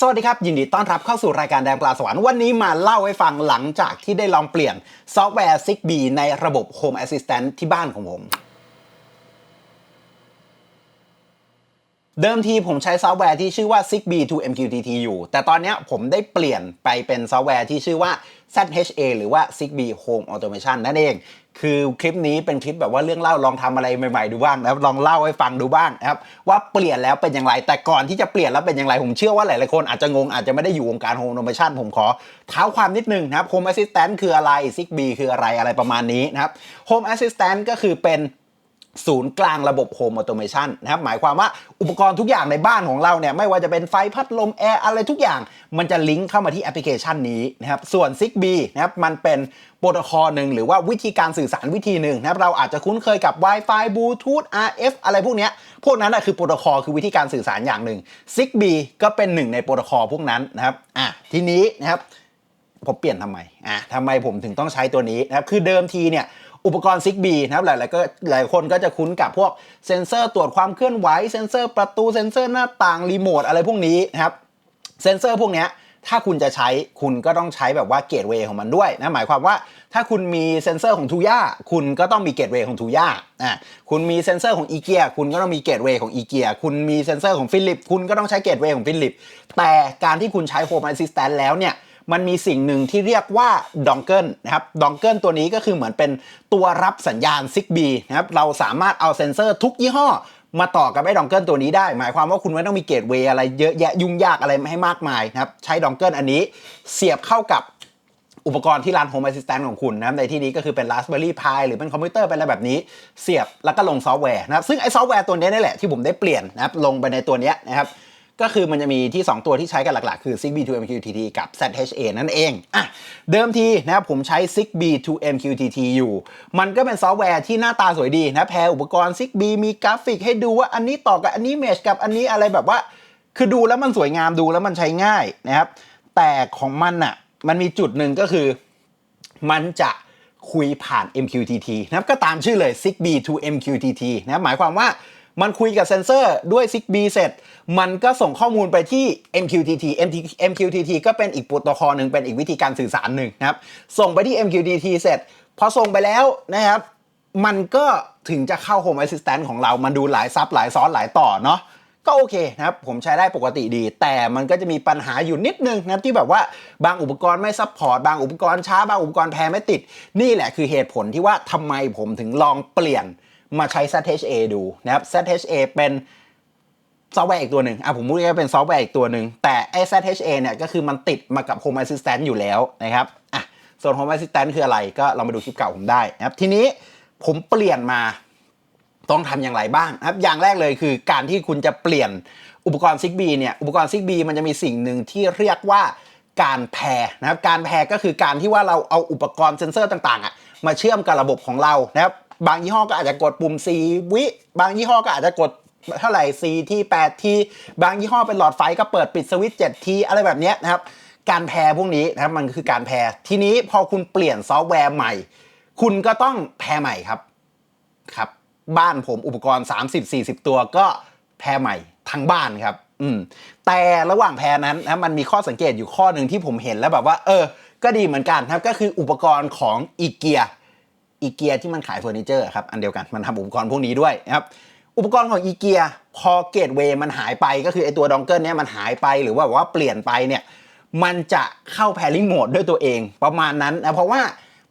สวัสดีครับ ยินดีต้อนรับเข้าสู่รายการแดงปลาสวรรค์วันนี้มาเล่าให้ฟังหลังจากที่ได้ลองเปลี่ยนซอฟต์แวร์ Zigbee ในระบบ Home Assistant ที่บ้านของผม เดิมทีผมใช้ซอฟต์แวร์ที่ชื่อว่า Zigbee to MQTT อยู่ แต่ตอนนี้ผมได้เปลี่ยนไปเป็นซอฟต์แวร์ที่ชื่อว่า ZHA หรือว่า Zigbee Home Automation นั่นเอง คือคลิปนี้เป็นคลิปแบบว่าเรื่องเล่าลองทำอะไรใหม่ๆดูบ้างนะครับลองเล่าให้ฟังดูบ้างนะครับว่าเปลี่ยนแล้วเป็นอย่างไร แต่ก่อนที่จะเปลี่ยนแล้วเป็นอย่างไร ผมเชื่อว่าหลายๆคนอาจจะงงอาจจะไม่ได้อยู่วงการ Home Automation ผมขอเท้าความนิดนึงนะครับ Home Assistant คืออะไร Zigbee คืออะไรอะไรประมาณนี้นะครับ Home Assistant ก็คือเป็น ศูนย์กลางระบบ Home Automation นะครับหมายความว่าอุปกรณ์ทุกอย่างในบ้านของเราเนี่ยไม่ว่าจะเป็นไฟพัดลมแอร์อะไรทุกอย่าง มันจะลิงก์เข้ามาที่แอปพลิเคชันนี้นะครับส่วน Zigbee นะครับมันเป็นโปรโตคอลหนึ่งหรือว่าวิธีการสื่อสารวิธีหนึ่งนะครับเราอาจจะคุ้นเคยกับ Wi-Fi Bluetooth RF อะไรพวกเนี้ยพวกนั้นนะคือโปรโตคอลคือวิธีการสื่อสารอย่างหนึ่ง Zigbee ก็เป็นหนึ่งในโปรโตคอลพวกนั้นนะครับอะทีนี้นะครับผมเปลี่ยนทำไมอะทำไมผมถึงต้องใช้ตัวนี้นะครับคือเดิมทีเนี่ย อุปกรณ์ Zigbee นะครับหลายๆก็หลายคนก็จะคุ้นกับพวกเซ็นเซอร์ตรวจความเคลื่อนไหวเซ็นเซอร์ประตูเซ็นเซอร์หน้าต่างรีโมทอะไรพวกนี้นะครับเซ็นเซอร์พวกนี้ถ้าคุณจะใช้คุณก็ต้องใช้แบบว่าเกตเวย์ของมันด้วยนะหมายความว่าถ้าคุณมีเซ็นเซอร์ของทูย่าคุณก็ต้องมีเกตเวย์ของทูย่าอะคุณมีเซ็นเซอร์ของอีเกียคุณก็ต้องมีเกตเวย์ของอีเกียคุณมีเซ็นเซอร์ของฟิลิปคุณก็ต้องใช้เกตเวย์ของฟิลิปแต่การที่คุณใช้ Home Assistant แล้วเนี่ย มันมีสิ่งหนึ่งที่เรียกว่าดองเกิลนะครับดองเกิลตัวนี้ก็คือเหมือนเป็นตัวรับสัญญาณ Zigbee นะครับเราสามารถเอาเซ็นเซอร์ทุกยี่ห้อมาต่อกับไอ้ดองเกิลตัวนี้ได้ หมายความว่าคุณไม่ต้องมีเกตเวย์อะไรเยอะแยะยุ่งยากอะไรให้มากมายนะครับใช้ดองเกิลอันนี้เสียบเข้ากับอุปกรณ์ที่ร้าน Home Assistant ของคุณนะครับในที่นี้ก็คือเป็น Raspberry Pi หรือเป็นคอมพิวเตอร์เป็นอะไรแบบนี้ เสียบแล้วก็ลงซอฟต์แวร์นะครับซึ่งไอ้ซอฟต์แวร์ตัวนี้นี่แหละที่ผมได้เปลี่ยนนะครับลงไปในตัวนี้นะครับ ก็คือมันจะมีที่ 2 ตัวที่ใช้กันหลักๆ คือ Zigbee to MQTT กับ ZHA นั่นเองอะเดิมทีนะครับผมใช้ Zigbee to MQTT อยู่ มันก็เป็นซอฟต์แวร์ที่หน้าตาสวยดีนะแพรอุปกรณ์ Zigbee มีกราฟิกให้ดูว่าอันนี้ต่อกับอันนี้เมชกับอันนี้อะไรแบบว่า คือดูแล้วมันสวยงามดูแล้วมันใช้ง่ายนะครับแต่ของมันอะมันมีจุดหนึ่งก็คือ มันจะคุยผ่าน MQTT นะครับก็ตามชื่อเลย Zigbee to MQTT นะครับหมายความว่า มันคุยกับเซนเซอร์ด้วย Zigbee เสร็จ มันก็ส่งข้อมูลไปที่ MQTT MQTT ก็เป็นอีกโปรโตคอลหนึ่งเป็นอีกวิธีการสื่อสารหนึ่งนะครับ ส่งไปที่ MQTT เสร็จ พอส่งไปแล้วนะครับ มันก็ถึงจะเข้า Home Assistant ของเรา มันดูหลายซับหลายซ้อนหลายต่อเนาะก็โอเคนะครับ ผมใช้ได้ปกติดี แต่มันก็จะมีปัญหาอยู่นิดนึงนะครับที่แบบว่าบางอุปกรณ์ไม่ซัพพอร์ต บางอุปกรณ์ช้า บางอุปกรณ์แพรไม่ติด นี่แหละคือเหตุผลที่ว่าทำไมผมถึงลองเปลี่ยน มาใช้ ZHA ดูนะครับ ZHA เป็นซอฟต์แวร์อีกตัวหนึ่งอะผมพูดง่ายๆเป็นซอฟต์แวร์อีกตัวหนึ่งแต่ไอ้ ZHA เนี่ยก็คือมันติดมากับ Home Assistant อยู่แล้วนะครับอะส่วน Home Assistant คืออะไรก็ลองไปดูคลิปเก่าผมได้นะครับทีนี้ผมเปลี่ยนมาต้องทำอย่างไรบ้างนะครับอย่างแรกเลยคือการที่คุณจะเปลี่ยนอุปกรณ์ Zigbee เนี่ยอุปกรณ์ Zigbee มันจะมีสิ่งหนึ่งที่เรียกว่าการแพรนะครับการแพรก็คือการที่ว่าเราเอาอุปกรณ์เซ็นเซอร์ต่างๆอะมาเชื่อมกับระบบของเรานะครับ บางยี่ห้อก็อาจจะกดปุ่ม 4 วิ บางยี่ห้อก็อาจจะกดเท่าไหร่4ที่8ที่บางยี่ห้อเป็นหลอดไฟก็เปิดปิดสวิตช์7ทีอะไรแบบนี้นะครับ การแพรพวกนี้นะครับมันคือการแพรทีนี้พอคุณเปลี่ยนซอฟต์แวร์ใหม่ คุณก็ต้องแพรใหม่ครับครับ บ้านผมอุปกรณ์ 30-40 ตัวก็แพรใหม่ทั้งบ้านครับ อืม แต่ระหว่างแพรนั้นนะมันมีข้อสังเกตอยู่ข้อหนึ่งที่ผมเห็นแล้วแบบว่า เออ ก็ดีเหมือนกันครับก็คืออุปกรณ์ของอีเกีย อีเกียที่มันขายเฟอร์นิเจอร์ครับอันเดียวกันมันทำอุปกรณ์พวกนี้ด้วยนะครับอุปกรณ์ของอีเกียพอเกตเวย์มันหายไปก็คือไอตัวดองเกิลเนี่ยมันหายไปหรือว่าว่าเปลี่ยนไปเนี่ยมันจะเข้าแพริงโหมดด้วยตัวเองประมาณนั้นนะเพราะว่า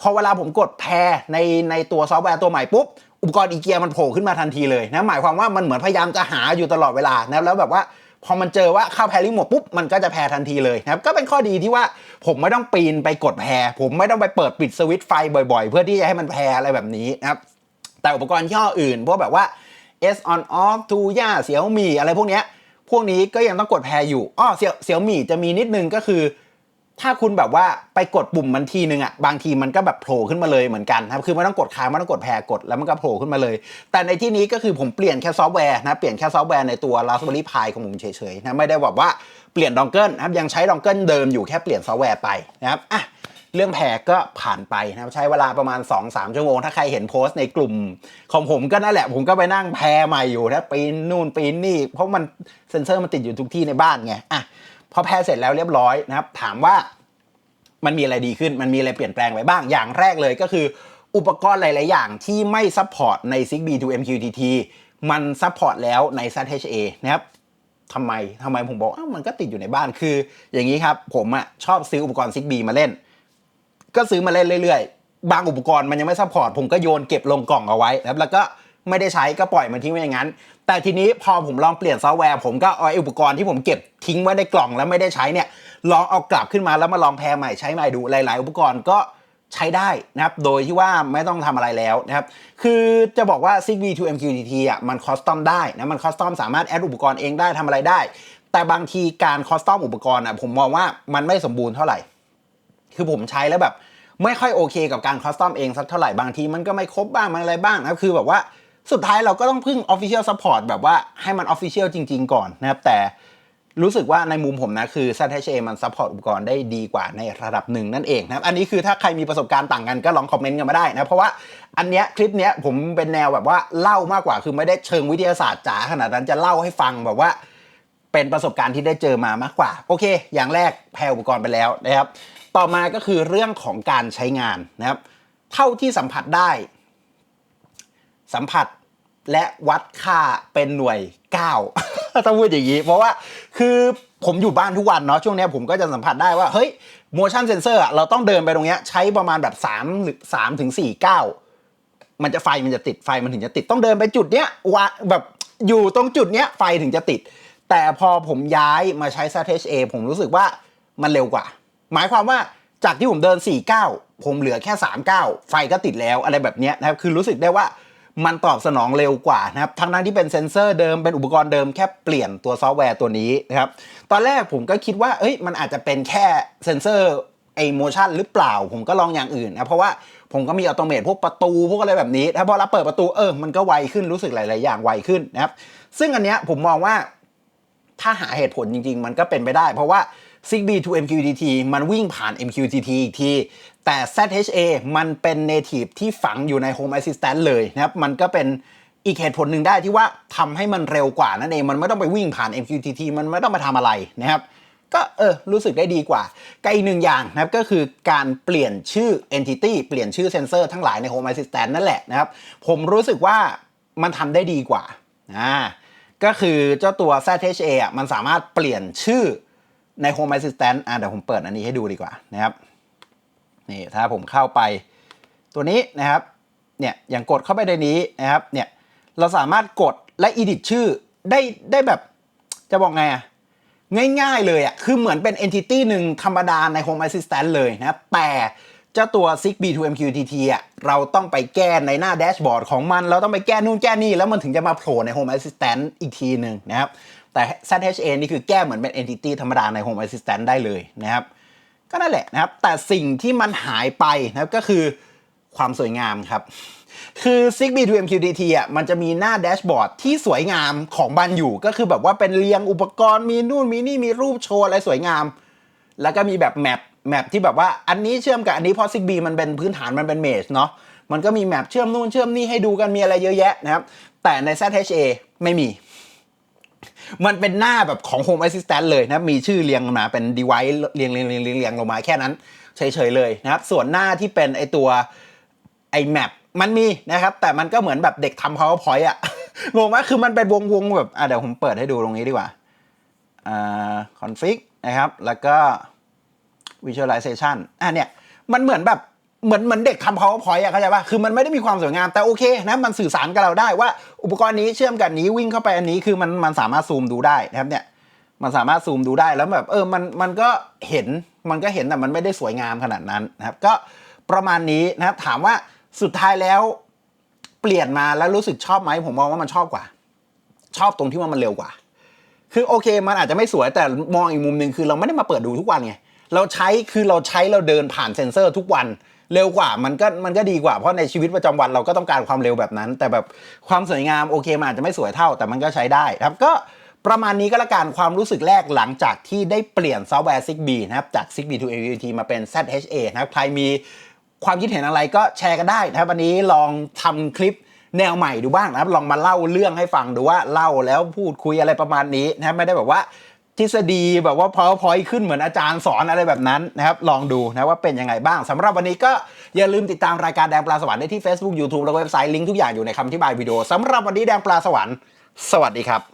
พอเวลาผมกดแพรในในตัวซอฟต์แวร์ตัวใหม่ปุ๊บอุปกรณ์อีเกียมันโผล่ขึ้นมาทันทีเลยนะหมายความว่ามันเหมือนพยายามจะหาอยู่ตลอดเวลานะแล้วแบบว่า พอมันเจอว่าเข้าแพริ่งหมดปุ๊บมันก็จะแพรทันทีเลยนะครับก็เป็นข้อดีที่ว่าผมไม่ต้องปีนไปกดแพรผมไม่ต้องไปเปิดปิดสวิตช์ไฟบ่อยๆ เพื่อที่จะให้มันแพรอะไรแบบนี้นะครับแต่อุปกรณ์ยี่ห้ออื่นพวกแบบว่า S on off ทูย่าเสี่ยวมีอะไรพวกเนี้ยพวกนี้ก็ยังต้องกดแพรอยู่อ้อเสี่ยวเสี่ยวมีจะมีนิดนึงก็คือ ถ้าคุณแบบว่าไปกดปุ่มมันทีนึงอะบางทีมันก็แบบโผล่ขึ้นมาเลยเหมือนกันครับคือไม่ต้องกดค้างไม่ต้องกดแพรกดแล้วมันก็โผล่ขึ้นมาเลย แต่ในที่นี้ก็คือผมเปลี่ยนแค่ซอฟต์แวร์นะเปลี่ยนแค่ซอฟต์แวร์ในตัว Raspberry Pi ของผมเฉยๆนะไม่ได้แบบว่าเปลี่ยนดองเกิลนะครับยังใช้ดองเกิลเดิมอยู่แค่เปลี่ยนซอฟต์แวร์ไปนะครับอะเรื่องแพรก็ผ่านไปนะครับใช้เวลาประมาณ 2-3 ชั่วโมง ถ้าใครเห็นโพสต์ในกลุ่มของผมก็นั่นแหละ ผมก็ไปนั่งแพรใหม่อยู่นะปีนนู่นปีนนี่ เพราะมันเซ็นเซอร์มันติดอยู่ทุกที่ในบ้านไงอะ พอแพร์เสร็จแล้วเรียบร้อยนะครับ ถามว่ามันมีอะไรดีขึ้น มันมีอะไรเปลี่ยนแปลงไปบ้าง อย่างแรกเลยก็คือ อุปกรณ์หลาย ๆ อย่างที่ไม่ซัพพอร์ตใน Zigbee to MQTT มันซัพพอร์ตแล้วใน ZHA นะครับทำไมทำไมผมบอกอ้าวมันก็ติดอยู่ในบ้านคือ อย่างนี้ครับผมอะชอบซื้ออุปกรณ์ Zigbee มาเล่น ก็ซื้อมาเล่นเรื่อย ๆ บางอุปกรณ์มันยังไม่ซัพพอร์ตผมก็โยนเก็บลงกล่องเอาไว้ แล้วก็ไม่ได้ใช้ก็ปล่อยมันทิ้งไว้อย่างนั้น แต่ทีนี้พอผมลองเปลี่ยนซอฟต์แวร์ผมก็เอาอุปกรณ์ที่ผมเก็บทิ้งไว้ในกล่องแล้วไม่ได้ใช้เนี่ยลองเอากลับขึ้นมาแล้วมาลองแพร์ใหม่ใช้ใหม่ดูหลาย ๆ อุปกรณ์ก็ใช้ได้นะครับ โดยที่ว่าไม่ต้องทำอะไรแล้วนะครับ คือจะบอกว่า Zigbee to MQTT อะมันคอสตอมได้นะมันคอสตอมสามารถแอดอุปกรณ์เองได้ทำอะไรได้ แต่บางทีการคอสตอมอุปกรณ์อะผมมองว่ามันไม่สมบูรณ์เท่าไหร่ คือผมใช้แล้วแบบไม่ค่อยโอเคกับการคอสตอมเองสักเท่าไหร่บางทีมันก็ไม่ครบบ้างมันอะไรบ้างนะคือแบบว่า สุดท้ายเราก็ต้องพึ่ง Official Support แบบว่าให้มัน Official จริง ๆ ก่อนนะครับ แต่รู้สึกว่าในมุมผมนะ คือ ZHA มัน support อุปกรณ์ได้ดีกว่าในระดับหนึ่งนั่นเองนะครับ อันนี้คือถ้าใครมีประสบการณ์ต่างกันก็ลองคอมเมนต์กันมาได้นะ เพราะว่าอันเนี้ยคลิปเนี้ยผมเป็นแนวแบบว่าเล่ามากกว่าคือไม่ได้เชิงวิทยาศาสตร์จ๋าขนาดนั้นจะเล่าให้ฟังแบบว่า เป็นประสบการณ์ที่ได้เจอมามากกว่า โอเค อย่างแรกแพรอุปกรณ์ไปแล้วนะครับ ต่อมาก็คือเรื่องของการใช้งานนะครับ เท่าที่สัมผัสได้ สัมผัสและวัดค่าเป็นหน่วย 9 ต้องพูดอย่างนี้ เพราะว่าคือผมอยู่บ้านทุกวันเนาะช่วงเนี้ยผมก็จะสัมผัสได้ว่า เฮ้ย motion sensor เราต้องเดินไปตรงเนี้ยใช้ประมาณแบบ3หรือ3ถึง4ก้ามันจะไฟมันจะติดไฟมันถึงจะติดต้องเดินไปจุดเนี้ยวะแบบอยู่ตรงจุดเนี้ยไฟถึงจะติด แต่พอผมย้ายมาใช้ ZHA ผมรู้สึกว่ามันเร็วกว่า หมายความว่าจากที่ผมเดิน4ก้าผมเหลือแค่3ก้าไฟก็ติดแล้วอะไรแบบเนี้ยนะครับคือรู้สึกได้ว่า มันตอบสนองเร็วกว่านะครับทั้งนั้นที่เป็นเซ็นเซอร์เดิมเป็นอุปกรณ์เดิมแค่เปลี่ยนตัวซอฟต์แวร์ตัวนี้นะครับตอนแรกผมก็คิดว่าเอ้ยมันอาจจะเป็นแค่เซ็นเซอร์ไอโมชันหรือเปล่า ผมก็ลองอย่างอื่นนะเพราะว่าผมก็มีอัตโนมัติพวกประตูพวกอะไรแบบนี้ถ้าพอเราเปิดประตูเออมันก็ไวขึ้นรู้สึกหลาย ๆ อย่างไวขึ้นนะครับซึ่งอันเนี้ยผมมองว่าถ้าหาเหตุผลจริง ๆ มันก็เป็นไปได้ เพราะว่า Zigbee to MQTT มันวิ่งผ่าน MQTT อีกที แต่ ZHA มันเป็น native ที่ฝังอยู่ใน Home Assistant เลยนะครับ มันก็เป็นอีกเหตุผลหนึ่งได้ที่ว่าทำให้มันเร็วกว่านั่นเอง มันไม่ต้องไปวิ่งผ่าน MQTT มันไม่ต้องมาทำอะไรนะครับก็เออรู้สึกได้ดีกว่ากับอีกหนึ่งอย่างนะครับก็คือการเปลี่ยนชื่อ entity เปลี่ยนชื่อเซนเซอร์ทั้งหลายใน Home Assistant นั่นแหละนะครับ ผมรู้สึกว่ามันทำได้ดีกว่าอ่าก็คือเจ้าตัว ZHA อะมันสามารถเปลี่ยนชื่อ ใน Home Assistant อะเดี๋ยวผมเปิดอันนี้ให้ดูดีกว่านะครับนี่ถ้าผมเข้าไปตัวนี้นะครับเนี่ยอย่างกดเข้าไปในนี้นะครับเนี่ยเราสามารถกดและ edit ชื่อได้ได้แบบจะบอกไงอะง่ายๆเลยอะคือเหมือนเป็น entity หนึ่งธรรมดาใน Home Assistant เลยนะครับแต่เจ้าตัว Zigbee to MQTT อะเราต้องไปแก้ในหน้าแดชบอร์ดของมัน เราต้องไปแก้นู่นแก้นี่ แล้วมันถึงจะมาโผล่ใน Home Assistant อีกทีหนึ่งนะครับ แต่ ZHA นี่คือแก้เหมือนเป็น entity ธรรมดาใน Home Assistant ได้เลยนะครับ ก็นั่นแหละนะครับ แต่สิ่งที่มันหายไปนะครับก็คือความสวยงามครับ คือ Zigbee to MQTT อะมันจะมีหน้าแดชบอร์ดที่สวยงามของมันอยู่ ก็คือแบบว่าเป็นเรียงอุปกรณ์มีนู่นมีนี่มีรูปโชว์อะไรสวยงาม แล้วก็มีแบบแมปแมปที่แบบว่าอันนี้เชื่อมกับอันนี้เพราะ Zigbee มันเป็นพื้นฐานมันเป็นเมชเนาะมันก็มีแมปเชื่อมนู่นเชื่อมนี่ให้ดูกันมีอะไรเยอะแยะนะครับ แต่ใน ZHA ไม่มี มันเป็นหน้าแบบของ Home Assistant เลยนะครับมีชื่อเรียงมาเป็น device เรียงเรียงเรียงเรียงเรียงลงมาแค่นั้นเฉยๆเลยนะครับ ส่วนหน้าที่เป็นไอตัวไอแมปมันมีนะครับ แต่มันก็เหมือนแบบเด็กทำ powerpoint อะงงไหมคือมันเป็นวงวงแบบอะเดี๋ยวผมเปิดให้ดูตรงนี้ดีกว่าอ่า config นะครับ แล้วก็ visualization อะเนี่ย มันเหมือนแบบ เหมือนเหมือนเด็กทำ powerpoint อะเข้าใจป่ะคือมันไม่ได้มีความสวยงามแต่โอเคนะมันสื่อสารกับเราได้ว่า อุปกรณ์นี้เชื่อมกันนี้วิ่งเข้าไปอันนี้คือมันมันสามารถซูมดูได้นะครับเนี่ยมันสามารถซูมดูได้แล้วแบบเออมันมันก็เห็นมันก็เห็นแต่มันไม่ได้สวยงามขนาดนั้นนะครับก็ประมาณนี้นะครับถามว่าสุดท้ายแล้วเปลี่ยนมาแล้วรู้สึกชอบไหมผมมองว่ามันชอบกว่า ชอบตรงที่ว่ามันเร็วกว่า คือโอเค มันอาจจะไม่สวยแต่มองอีกมุมหนึ่งคือเราไม่ได้มาเปิดดูทุกวันไงเราใช้คือเราใช้เราเดินผ่านเซ็นเซอร์ทุกวัน เร็วกว่ามันก็มันก็ดีกว่าเพราะในชีวิตประจำวันเราก็ต้องการความเร็วแบบนั้น แต่แบบความสวยงามโอเคมันอาจจะไม่สวยเท่า แต่มันก็ใช้ได้ครับก็ประมาณนี้ก็แล้วกันความรู้สึกแรกหลังจากที่ได้เปลี่ยนซอฟต์แวร์ Zigbee นะครับ จาก Zigbee to AVT มาเป็น ZHA นะครับ ใครมีความคิดเห็นอะไรก็แชร์กันได้นะครับ วันนี้ลองทำคลิปแนวใหม่ดูบ้างนะครับ ลองมาเล่าเรื่องให้ฟังดูว่าเล่าแล้วพูดคุยอะไรประมาณนี้นะครับไม่ได้แบบว่า ทฤษฎีแบบว่า powerpoint ขึ้นเหมือนอาจารย์สอนอะไรแบบนั้นนะครับ ลองดูนะว่าเป็นยังไงบ้างสำหรับวันนี้ก็อย่าลืมติดตามรายการแดงปลาสวรรค์ได้ที่ Facebook YouTube และเว็บไซต์ลิงก์ทุกอย่างอยู่ในคำอธิบายวิดีโอสำหรับวันนี้แดงปลาสวรรค์สวัสดีครับ